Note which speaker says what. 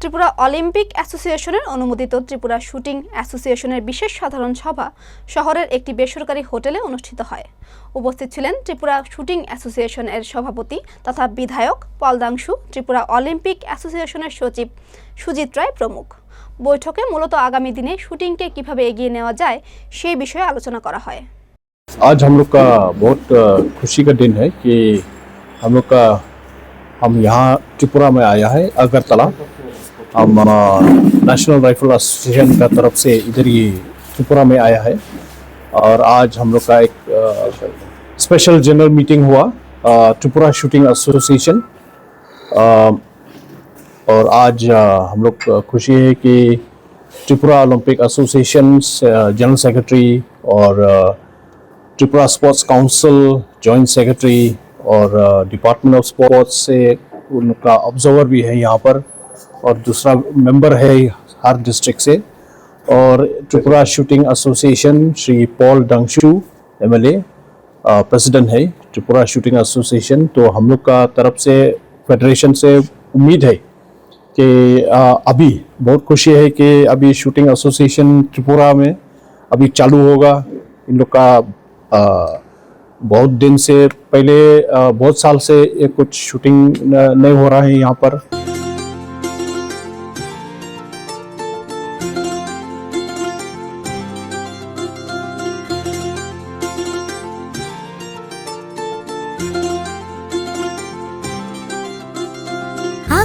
Speaker 1: Tripura Olympic অ্যাসোসিয়েশনের অনুমোদিত Tripura shooting অ্যাসোসিয়েশনের বিশেষ সাধারণ সভা শহরের একটি বেসরকারি হোটেলে অনুষ্ঠিত হয় উপস্থিত ছিলেন ত্রিপুরা শুটিং অ্যাসোসিয়েশনের সভাপতি তথা বিধায়ক পলদাংশু ত্রিপুরা অলিম্পিক অ্যাসোসিয়েশনের সচিব সুজিত রায় প্রমুখ বৈঠকে মূলত আগামী দিনে শুটিংকে কিভাবে এগিয়ে নেওয়া যায় সেই বিষয়ে আলোচনা করা হয়
Speaker 2: आज हम लोग का बहुत अ, खुशी का दिन है कि हम लोग का हम यहाँ त्रिपुरा में आया है अगरतला हम अ, नेशनल राइफल एसोसिएशन का तरफ़ से इधर ही त्रिपुरा में आया है। और आज हम लोग का एक स्पेशल जनरल मीटिंग हुआ त्रिपुरा शूटिंग एसोसिएशन और आज हम लोग खुशी है कि Tripura Olympic association general secretary और Tripura sports council joint secretary और डिपार्टमेंट ऑफ़ स्पोर्ट्स से उनका ऑब्जर्वर भी है यहाँ पर। और दूसरा मेंबर है हर डिस्ट्रिक्ट से। और Tripura shooting association Shri Paul डंगशू MLA president है त्रिपुरा शूटिंग एसोसिएशन तो हम लोग का तरफ़ से फेडरेशन से उम्मीद है कि अभी बहुत खुशी है कि अभी शूटिंग एसोसिएशन त्रिपुरा में अभी चालू होगा। इन लोग का अ, बहुत दिन से पहले अ, बहुत साल से कुछ शूटिंग नहीं हो रहा है यहाँ पर।